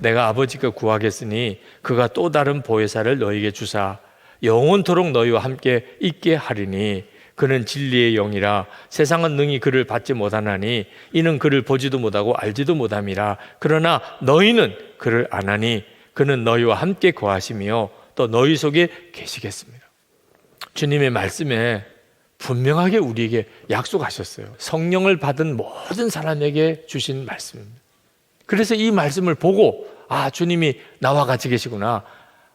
내가 아버지께 구하겠으니 그가 또 다른 보혜사를 너에게 주사 영원토록 너희와 함께 있게 하리니 그는 진리의 영이라 세상은 능히 그를 받지 못하나니 이는 그를 보지도 못하고 알지도 못함이라 그러나 너희는 그를 아나니 그는 너희와 함께 거하시며 또 너희 속에 계시겠습니다. 주님의 말씀에 분명하게 우리에게 약속하셨어요. 성령을 받은 모든 사람에게 주신 말씀입니다. 그래서 이 말씀을 보고 아 주님이 나와 같이 계시구나.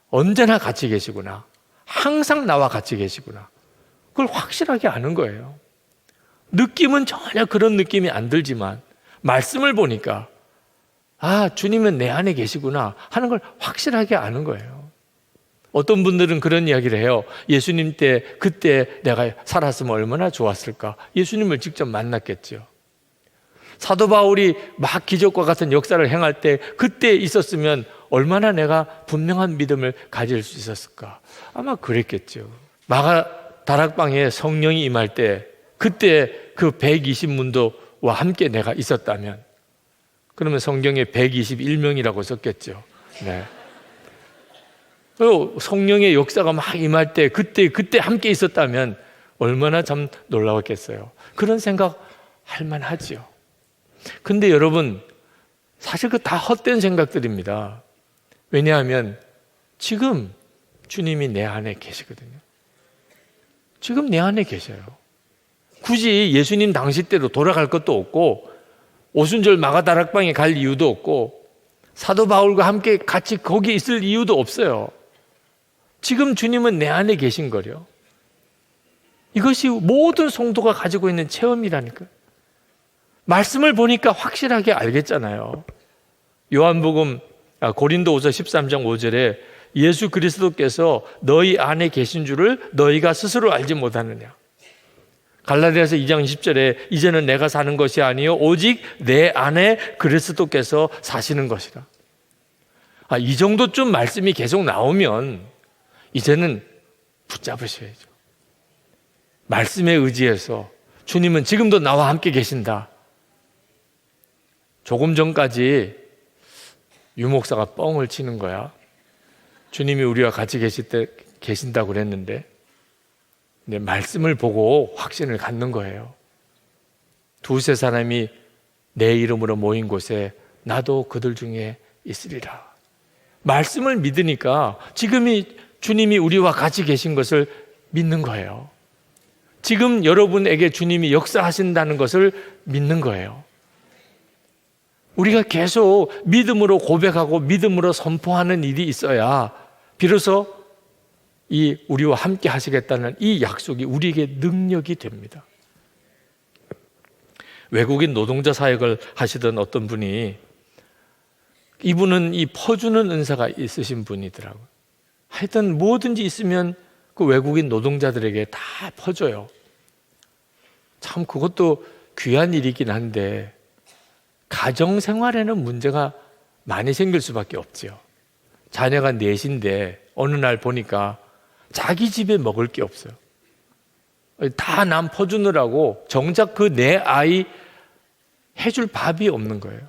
언제나 같이 계시구나. 항상 나와 같이 계시구나. 그걸 확실하게 아는 거예요. 느낌은 전혀 그런 느낌이 안 들지만 말씀을 보니까 아 주님은 내 안에 계시구나 하는 걸 확실하게 아는 거예요. 어떤 분들은 그런 이야기를 해요. 예수님 때 그때 내가 살았으면 얼마나 좋았을까. 예수님을 직접 만났겠죠. 사도 바울이 막 기적과 같은 역사를 행할 때 그때 있었으면 얼마나 내가 분명한 믿음을 가질 수 있었을까? 아마 그랬겠죠. 마가 다락방에 성령이 임할 때 그때 그 120문도와 함께 내가 있었다면 그러면 성경에 121명이라고 썼겠죠. 네. 그 성령의 역사가 막 임할 때 그때 그때 함께 있었다면 얼마나 참 놀라웠겠어요. 그런 생각 할 만하지요. 근데 여러분 사실 그 다 헛된 생각들입니다. 왜냐하면 지금 주님이 내 안에 계시거든요. 지금 내 안에 계셔요. 굳이 예수님 당시 때로 돌아갈 것도 없고 오순절 마가다락방에 갈 이유도 없고 사도 바울과 함께 같이 거기 있을 이유도 없어요. 지금 주님은 내 안에 계신 거요. 이것이 모든 성도가 가지고 있는 체험이라니까. 말씀을 보니까 확실하게 알겠잖아요. 요한복음 아, 고린도후서 13장 5절에 예수 그리스도께서 너희 안에 계신 줄을 너희가 스스로 알지 못하느냐. 갈라디아서 2장 10절에 이제는 내가 사는 것이 아니요 오직 내 안에 그리스도께서 사시는 것이라. 아, 이 정도쯤 말씀이 계속 나오면 이제는 붙잡으셔야죠. 말씀에 의지해서 주님은 지금도 나와 함께 계신다. 조금 전까지 유목사가 뻥을 치는 거야. 주님이 우리와 같이 계실 때 계신다고 그랬는데, 근데 말씀을 보고 확신을 갖는 거예요. 두세 사람이 내 이름으로 모인 곳에 나도 그들 중에 있으리라. 말씀을 믿으니까 지금이 주님이 우리와 같이 계신 것을 믿는 거예요. 지금 여러분에게 주님이 역사하신다는 것을 믿는 거예요. 우리가 계속 믿음으로 고백하고 믿음으로 선포하는 일이 있어야 비로소 이 우리와 함께 하시겠다는 이 약속이 우리에게 능력이 됩니다. 외국인 노동자 사역을 하시던 어떤 분이 이분은 이 퍼주는 은사가 있으신 분이더라고요. 하여튼 뭐든지 있으면 그 외국인 노동자들에게 다 퍼줘요. 참 그것도 귀한 일이긴 한데 가정 생활에는 문제가 많이 생길 수밖에 없죠. 자녀가 넷인데 어느 날 보니까 자기 집에 먹을 게 없어요. 다 남 퍼주느라고 정작 그 내 아이 해줄 밥이 없는 거예요.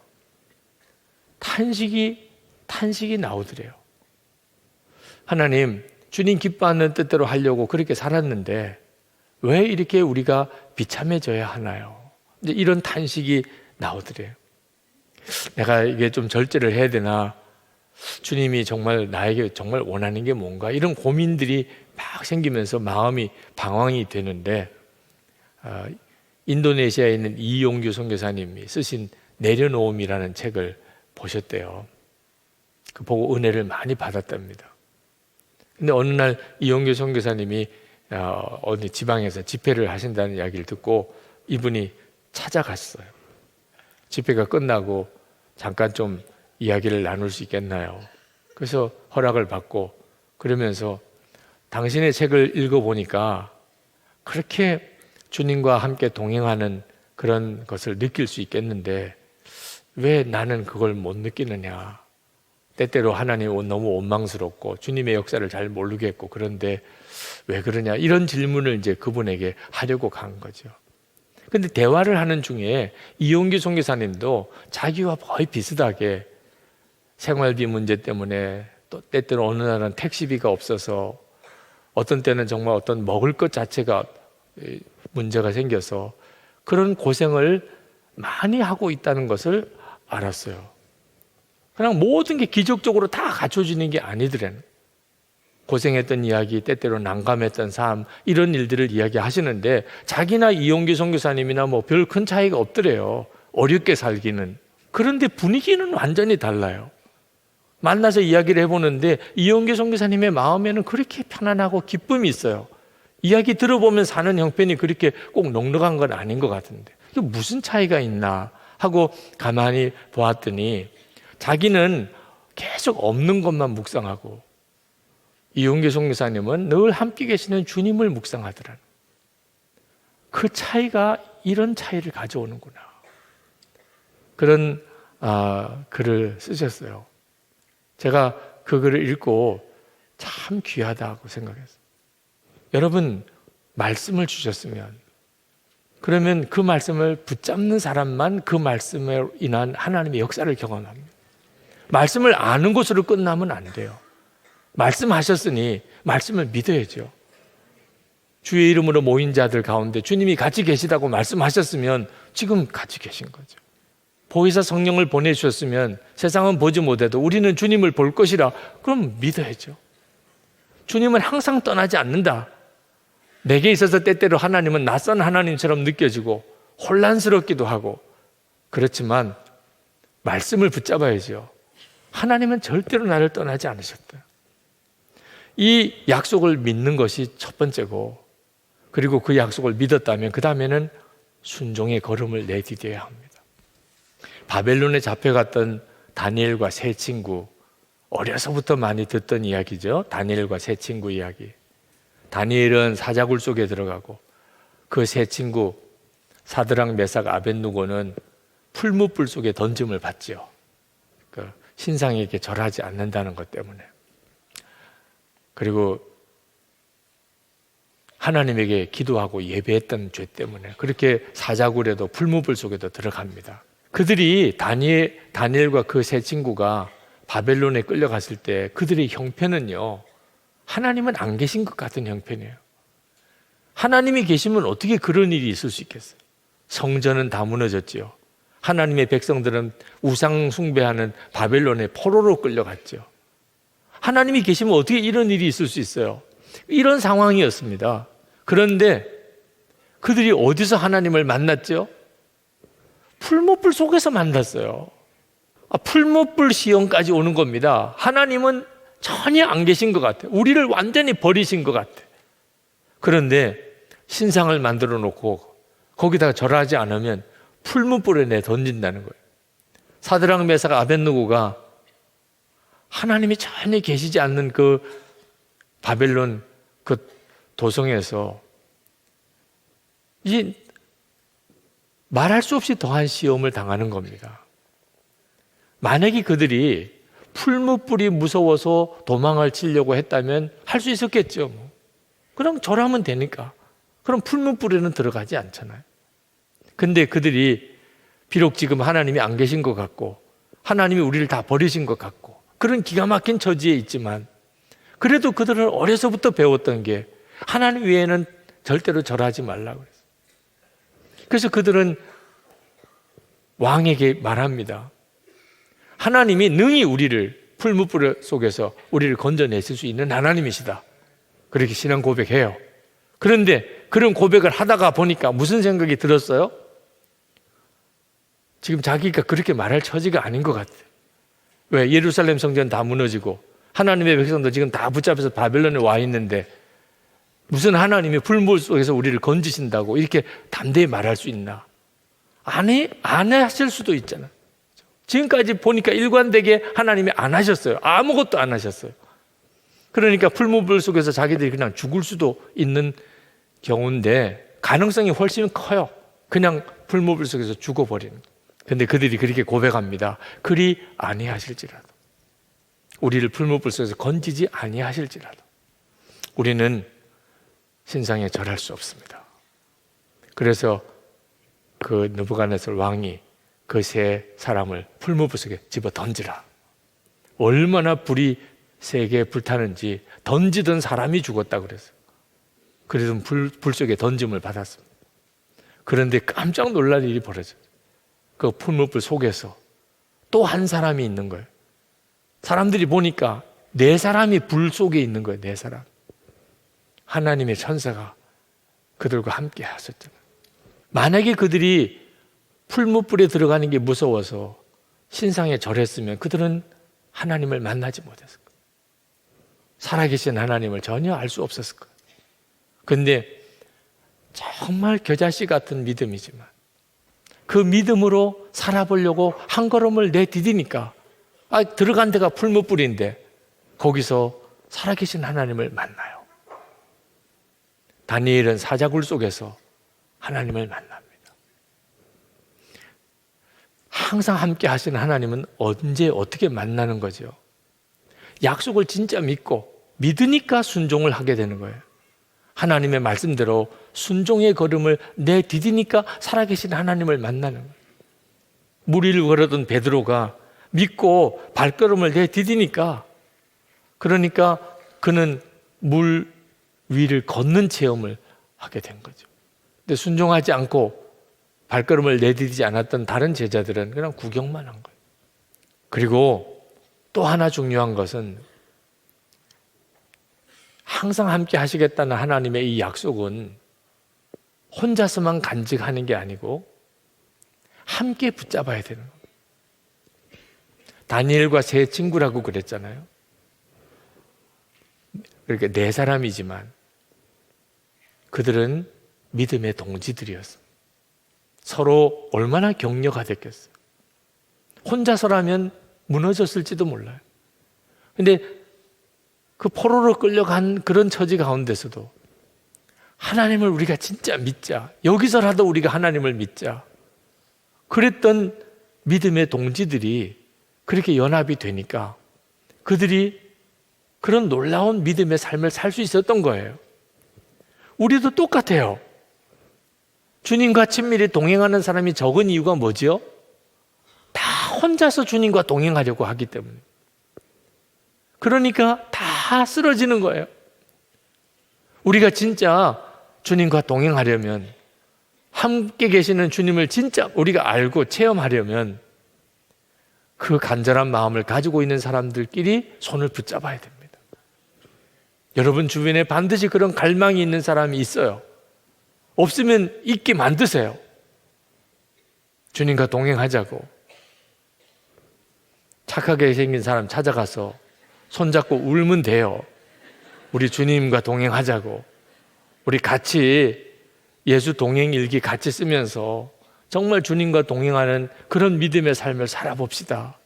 탄식이, 탄식이 나오더래요. 하나님, 주님 기뻐하는 뜻대로 하려고 그렇게 살았는데 왜 이렇게 우리가 비참해져야 하나요? 이제 이런 탄식이 나오더래요. 내가 이게 좀 절제를 해야 되나? 주님이 정말 나에게 정말 원하는 게 뭔가? 이런 고민들이 막 생기면서 마음이 방황이 되는데, 어, 인도네시아에 있는 이용규 선교사님이 쓰신 내려놓음이라는 책을 보셨대요. 그 보고 은혜를 많이 받았답니다. 근데 어느 날 이용규 선교사님이 어, 어디 지방에서 집회를 하신다는 이야기를 듣고 이분이 찾아갔어요. 집회가 끝나고 잠깐 좀 이야기를 나눌 수 있겠나요? 그래서 허락을 받고 그러면서 당신의 책을 읽어보니까 그렇게 주님과 함께 동행하는 그런 것을 느낄 수 있겠는데 왜 나는 그걸 못 느끼느냐? 때때로 하나님 너무 원망스럽고 주님의 역사를 잘 모르겠고 그런데 왜 그러냐? 이런 질문을 이제 그분에게 하려고 간 거죠. 근데 대화를 하는 중에 이용규 선교사님도 자기와 거의 비슷하게 생활비 문제 때문에 또 때때로 어느 날은 택시비가 없어서 어떤 때는 정말 어떤 먹을 것 자체가 이, 문제가 생겨서 그런 고생을 많이 하고 있다는 것을 알았어요. 그냥 모든 게 기적적으로 다 갖춰지는 게 아니더래는. 고생했던 이야기, 때때로 난감했던 삶, 이런 일들을 이야기하시는데 자기나 이용기 선교사님이나 뭐 별 큰 차이가 없더래요. 어렵게 살기는. 그런데 분위기는 완전히 달라요. 만나서 이야기를 해보는데 이용기 선교사님의 마음에는 그렇게 편안하고 기쁨이 있어요. 이야기 들어보면 사는 형편이 그렇게 꼭 넉넉한 건 아닌 것 같은데 이게 무슨 차이가 있나 하고 가만히 보았더니 자기는 계속 없는 것만 묵상하고 이용기 선교사님은 늘 함께 계시는 주님을 묵상하더라는 그 차이가 이런 차이를 가져오는구나 그런 아, 글을 쓰셨어요. 제가 그 글을 읽고 참 귀하다고 생각했어요. 여러분, 말씀을 주셨으면, 그러면 그 말씀을 붙잡는 사람만 그 말씀에 인한 하나님의 역사를 경험합니다. 말씀을 아는 것으로 끝나면 안 돼요. 말씀하셨으니 말씀을 믿어야죠. 주의 이름으로 모인 자들 가운데 주님이 같이 계시다고 말씀하셨으면 지금 같이 계신 거죠. 보혜사 성령을 보내주셨으면 세상은 보지 못해도 우리는 주님을 볼 것이라 그럼 믿어야죠. 주님은 항상 떠나지 않는다. 내게 있어서 때때로 하나님은 낯선 하나님처럼 느껴지고 혼란스럽기도 하고 그렇지만 말씀을 붙잡아야죠. 하나님은 절대로 나를 떠나지 않으셨다. 이 약속을 믿는 것이 첫 번째고 그리고 그 약속을 믿었다면 그 다음에는 순종의 걸음을 내디뎌야 합니다. 바벨론에 잡혀갔던 다니엘과 세 친구 어려서부터 많이 듣던 이야기죠. 다니엘과 세 친구 이야기. 다니엘은 사자굴 속에 들어가고 그 세 친구 사드랑 메삭 아벤누고는 풀무불 속에 던짐을 받지요. 그 신상에게 절하지 않는다는 것 때문에. 그리고 하나님에게 기도하고 예배했던 죄 때문에 그렇게 사자굴에도 풀무불 속에도 들어갑니다. 그들이 다니엘, 다니엘과 그 세 친구가 바벨론에 끌려갔을 때 그들의 형편은요, 하나님은 안 계신 것 같은 형편이에요. 하나님이 계시면 어떻게 그런 일이 있을 수 있겠어요? 성전은 다 무너졌지요. 하나님의 백성들은 우상 숭배하는 바벨론의 포로로 끌려갔죠. 하나님이 계시면 어떻게 이런 일이 있을 수 있어요? 이런 상황이었습니다. 그런데 그들이 어디서 하나님을 만났죠? 풀무불 속에서 만났어요. 아, 풀무불 시험까지 오는 겁니다. 하나님은 전혀 안 계신 것 같아요. 우리를 완전히 버리신 것 같아요. 그런데 신상을 만들어 놓고 거기다가 절하지 않으면 풀무불에 내 던진다는 거예요. 사드랑 메사가 아벤누고가 하나님이 전혀 계시지 않는 그 바벨론 그 도성에서 이 말할 수 없이 더한 시험을 당하는 겁니다. 만약에 그들이 풀무불이 무서워서 도망을 치려고 했다면 할 수 있었겠죠. 뭐. 그럼 절하면 되니까. 그럼 풀무불에는 들어가지 않잖아요. 근데 그들이 비록 지금 하나님이 안 계신 것 같고 하나님이 우리를 다 버리신 것 같고 그런 기가 막힌 처지에 있지만 그래도 그들은 어려서부터 배웠던 게 하나님 외에는 절대로 절하지 말라고 그랬어요. 그래서 그들은 왕에게 말합니다. 하나님이 능히 우리를 풀무불 속에서 우리를 건져내실 수 있는 하나님이시다. 그렇게 신앙 고백해요. 그런데 그런 고백을 하다가 보니까 무슨 생각이 들었어요? 지금 자기가 그렇게 말할 처지가 아닌 것 같아요. 왜? 예루살렘 성전 다 무너지고 하나님의 백성도 지금 다 붙잡혀서 바벨론에 와 있는데 무슨 하나님이 불물 속에서 우리를 건지신다고 이렇게 담대히 말할 수 있나? 안 해, 안 하실 수도 있잖아. 지금까지 보니까 일관되게 하나님이 안 하셨어요. 아무것도 안 하셨어요. 그러니까 풀무불 속에서 자기들이 그냥 죽을 수도 있는 경우인데 가능성이 훨씬 커요. 그냥 풀무불 속에서 죽어버리는. 근데 그들이 그렇게 고백합니다. 그리 아니하실지라도. 우리를 풀무불 속에서 건지지 아니하실지라도. 우리는 신상에 절할 수 없습니다. 그래서 그 느부갓네살 왕이 그 세 사람을 풀무불 속에 집어 던지라. 얼마나 불이 세게 불타는지 던지던 사람이 죽었다 그랬어요. 그래서 불, 불 속에 던짐을 받았습니다. 그런데 깜짝 놀랄 일이 벌어졌어요. 그 풀무불 속에서 또 한 사람이 있는 거예요. 사람들이 보니까 네 사람이 불 속에 있는 거예요. 네 사람. 하나님의 천사가 그들과 함께 하셨잖아요. 만약에 그들이 풀무불에 들어가는 게 무서워서 신상에 절했으면 그들은 하나님을 만나지 못했을 거예요. 살아계신 하나님을 전혀 알 수 없었을 거예요. 근데 정말 겨자씨 같은 믿음이지만 그 믿음으로 살아보려고 한 걸음을 내디디니까 아, 들어간 데가 풀무불인데 거기서 살아계신 하나님을 만나요. 다니엘은 사자굴 속에서 하나님을 만납니다. 항상 함께 하시는 하나님은 언제 어떻게 만나는 거죠? 약속을 진짜 믿고 믿으니까 순종을 하게 되는 거예요. 하나님의 말씀대로 순종의 걸음을 내디디니까 살아계신 하나님을 만나는 거예요. 물 위를 걸었던 베드로가 믿고 발걸음을 내디디니까 그러니까 그는 물 위를 걷는 체험을 하게 된 거죠. 근데 순종하지 않고 발걸음을 내디디지 않았던 다른 제자들은 그냥 구경만 한 거예요. 그리고 또 하나 중요한 것은 항상 함께 하시겠다는 하나님의 이 약속은 혼자서만 간직하는 게 아니고 함께 붙잡아야 되는 거예요. 다니엘과 세 친구라고 그랬잖아요. 그러니까 네 사람이지만 그들은 믿음의 동지들이었어요. 서로 얼마나 격려가 됐겠어요. 혼자서라면 무너졌을지도 몰라요. 근데 그 포로로 끌려간 그런 처지 가운데서도 하나님을 우리가 진짜 믿자. 여기서라도 우리가 하나님을 믿자. 그랬던 믿음의 동지들이 그렇게 연합이 되니까 그들이 그런 놀라운 믿음의 삶을 살 수 있었던 거예요. 우리도 똑같아요. 주님과 친밀히 동행하는 사람이 적은 이유가 뭐지요? 다 혼자서 주님과 동행하려고 하기 때문에. 그러니까 다 쓰러지는 거예요. 우리가 진짜 주님과 동행하려면 함께 계시는 주님을 진짜 우리가 알고 체험하려면 그 간절한 마음을 가지고 있는 사람들끼리 손을 붙잡아야 됩니다. 여러분 주변에 반드시 그런 갈망이 있는 사람이 있어요. 없으면 있게 만드세요. 주님과 동행하자고. 착하게 생긴 사람 찾아가서 손잡고 울면 돼요. 우리 주님과 동행하자고. 우리 같이 예수 동행 일기 같이 쓰면서 정말 주님과 동행하는 그런 믿음의 삶을 살아봅시다.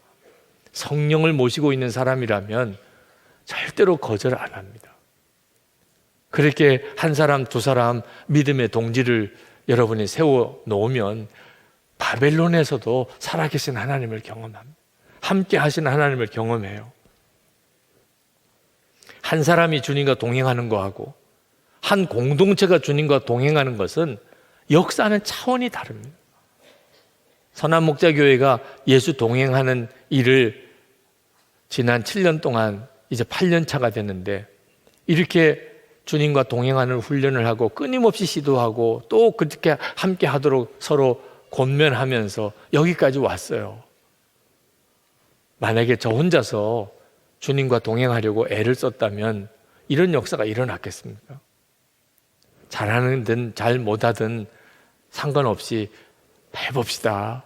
성령을 모시고 있는 사람이라면 절대로 거절 안 합니다. 그렇게 한 사람, 두 사람 믿음의 동지를 여러분이 세워 놓으면 바벨론에서도 살아계신 하나님을 경험합니다. 함께 하시는 하나님을 경험해요. 한 사람이 주님과 동행하는 거하고 한 공동체가 주님과 동행하는 것은 역사는 차원이 다릅니다. 선한 목자 교회가 예수 동행하는 일을 지난 7년 동안 이제 8년 차가 됐는데 이렇게 주님과 동행하는 훈련을 하고 끊임없이 시도하고 또 그렇게 함께 하도록 서로 권면하면서 여기까지 왔어요. 만약에 저 혼자서 주님과 동행하려고 애를 썼다면 이런 역사가 일어났겠습니까? 잘하는 든 잘 못하든 상관없이 해봅시다.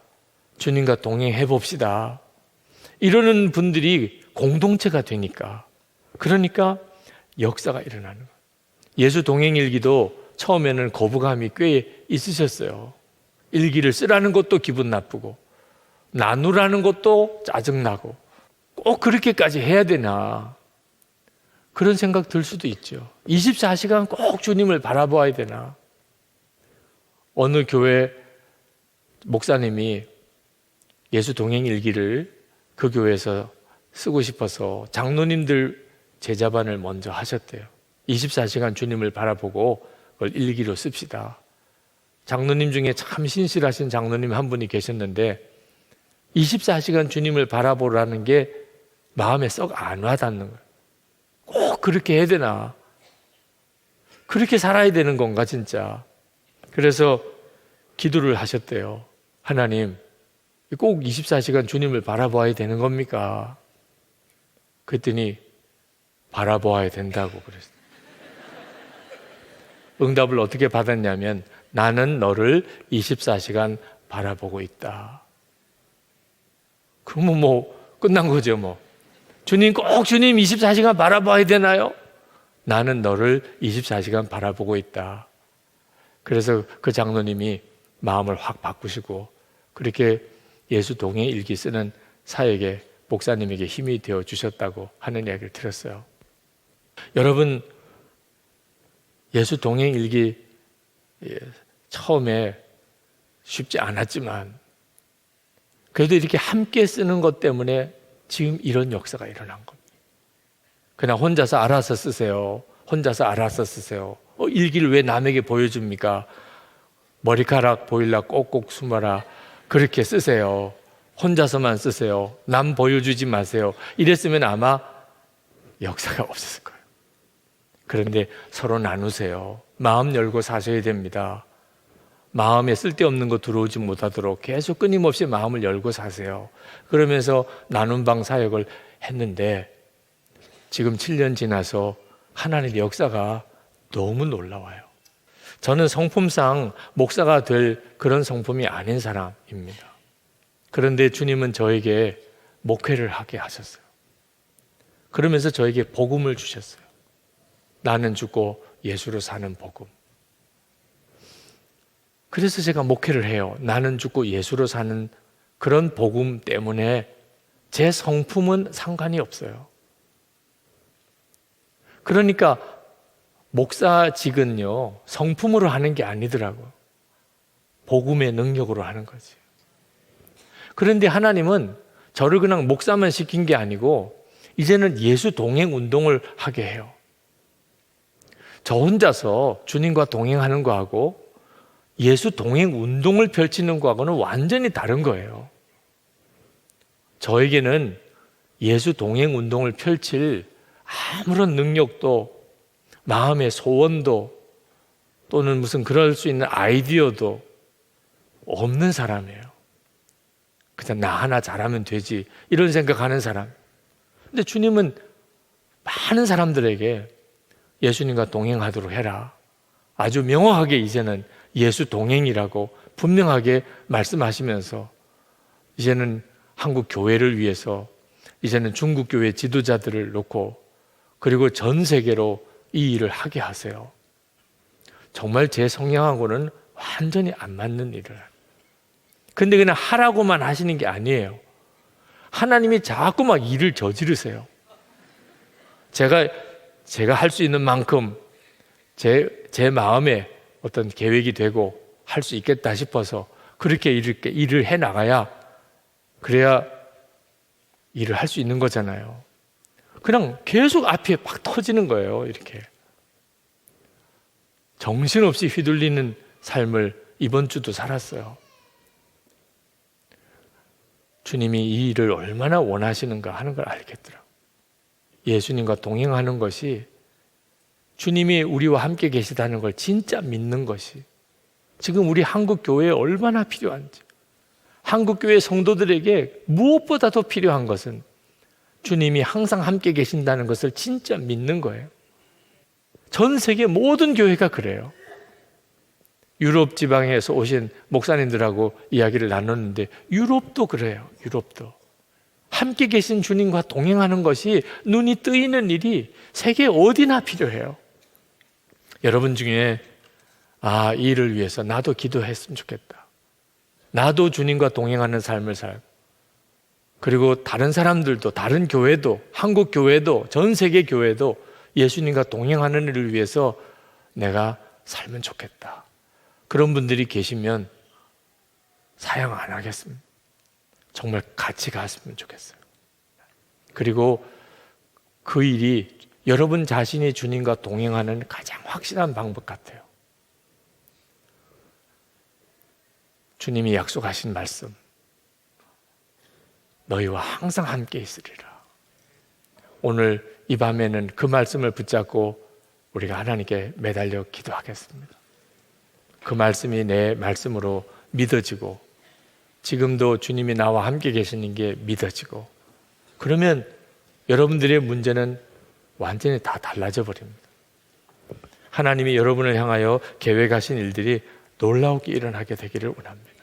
주님과 동행해 봅시다. 이러는 분들이 공동체가 되니까. 그러니까 역사가 일어나는 거예요. 예수 동행 일기도 처음에는 거부감이 꽤 있으셨어요. 일기를 쓰라는 것도 기분 나쁘고, 나누라는 것도 짜증나고, 꼭 그렇게까지 해야 되나. 그런 생각 들 수도 있죠. 24시간 꼭 주님을 바라보아야 되나. 어느 교회 목사님이 예수 동행 일기를 그 교회에서 쓰고 싶어서 장로님들 제자반을 먼저 하셨대요. 24시간 주님을 바라보고 그걸 일기로 씁시다. 장로님 중에 참 신실하신 장로님 한 분이 계셨는데 24시간 주님을 바라보라는 게 마음에 썩 안 와닿는 거예요. 꼭 그렇게 해야 되나? 그렇게 살아야 되는 건가, 진짜? 그래서 기도를 하셨대요. 하나님, 꼭 24시간 주님을 바라보아야 되는 겁니까? 그랬더니 바라보아야 된다고 그랬어요. 응답을 어떻게 받았냐면 나는 너를 24시간 바라보고 있다. 그러면 뭐 끝난 거죠, 뭐. 주님 꼭 주님 24시간 바라봐야 되나요? 나는 너를 24시간 바라보고 있다. 그래서 그 장로님이 마음을 확 바꾸시고 그렇게 예수 동행 일기 쓰는 사에게 목사님에게 힘이 되어 주셨다고 하는 이야기를 들었어요. 여러분 예수 동행 일기 예, 처음에 쉽지 않았지만 그래도 이렇게 함께 쓰는 것 때문에 지금 이런 역사가 일어난 겁니다. 그냥 혼자서 알아서 쓰세요. 혼자서 알아서 쓰세요. 어, 일기를 왜 남에게 보여줍니까? 머리카락 보일라 꼭꼭 숨어라. 그렇게 쓰세요. 혼자서만 쓰세요. 남 보여주지 마세요. 이랬으면 아마 역사가 없었을 거예요. 그런데 서로 나누세요. 마음 열고 사셔야 됩니다. 마음에 쓸데없는 거 들어오지 못하도록 계속 끊임없이 마음을 열고 사세요. 그러면서 나눔 방 사역을 했는데 지금 7년 지나서 하나님의 역사가 너무 놀라워요. 저는 성품상 목사가 될 그런 성품이 아닌 사람입니다. 그런데 주님은 저에게 목회를 하게 하셨어요. 그러면서 저에게 복음을 주셨어요. 나는 죽고 예수로 사는 복음. 그래서 제가 목회를 해요. 나는 죽고 예수로 사는 그런 복음 때문에 제 성품은 상관이 없어요. 그러니까 목사직은요, 성품으로 하는 게 아니더라고. 복음의 능력으로 하는 거지. 그런데 하나님은 저를 그냥 목사만 시킨 게 아니고, 이제는 예수 동행 운동을 하게 해요. 저 혼자서 주님과 동행하는 거하고 예수 동행 운동을 펼치는 거하고는 완전히 다른 거예요. 저에게는 예수 동행 운동을 펼칠 아무런 능력도 마음의 소원도 또는 무슨 그럴 수 있는 아이디어도 없는 사람이에요. 그냥 나 하나 잘하면 되지. 이런 생각하는 사람. 근데 주님은 많은 사람들에게 예수님과 동행하도록 해라. 아주 명확하게 이제는 예수 동행이라고 분명하게 말씀하시면서 이제는 한국 교회를 위해서 이제는 중국 교회 지도자들을 놓고 그리고 전 세계로 이 일을 하게 하세요. 정말 제 성향하고는 완전히 안 맞는 일을. 근데 그냥 하라고만 하시는 게 아니에요. 하나님이 자꾸 막 일을 저지르세요. 제가 제가 할 수 있는 만큼 제, 제 마음에 어떤 계획이 되고 할 수 있겠다 싶어서 그렇게 이렇게 일을 해 나가야 그래야 일을 할 수 있는 거잖아요. 그냥 계속 앞에 막 터지는 거예요. 이렇게. 정신없이 휘둘리는 삶을 이번 주도 살았어요. 주님이 이 일을 얼마나 원하시는가 하는 걸 알겠더라. 예수님과 동행하는 것이 주님이 우리와 함께 계시다는 걸 진짜 믿는 것이 지금 우리 한국 교회에 얼마나 필요한지 한국 교회 성도들에게 무엇보다도 필요한 것은 주님이 항상 함께 계신다는 것을 진짜 믿는 거예요. 전 세계 모든 교회가 그래요. 유럽 지방에서 오신 목사님들하고 이야기를 나눴는데 유럽도 그래요. 유럽도. 함께 계신 주님과 동행하는 것이 눈이 뜨이는 일이 세계 어디나 필요해요. 여러분 중에 아, 이 일을 위해서 나도 기도했으면 좋겠다. 나도 주님과 동행하는 삶을 살. 그리고 다른 사람들도 다른 교회도 한국 교회도 전 세계 교회도 예수님과 동행하는 일을 위해서 내가 살면 좋겠다. 그런 분들이 계시면 사양 안 하겠습니다. 정말 같이 갔으면 좋겠어요. 그리고 그 일이 여러분 자신이 주님과 동행하는 가장 확실한 방법 같아요. 주님이 약속하신 말씀. 너희와 항상 함께 있으리라. 오늘 이 밤에는 그 말씀을 붙잡고 우리가 하나님께 매달려 기도하겠습니다. 그 말씀이 내 말씀으로 믿어지고 지금도 주님이 나와 함께 계시는 게 믿어지고 그러면 여러분들의 문제는 완전히 다 달라져 버립니다. 하나님이 여러분을 향하여 계획하신 일들이 놀라우게 일어나게 되기를 원합니다.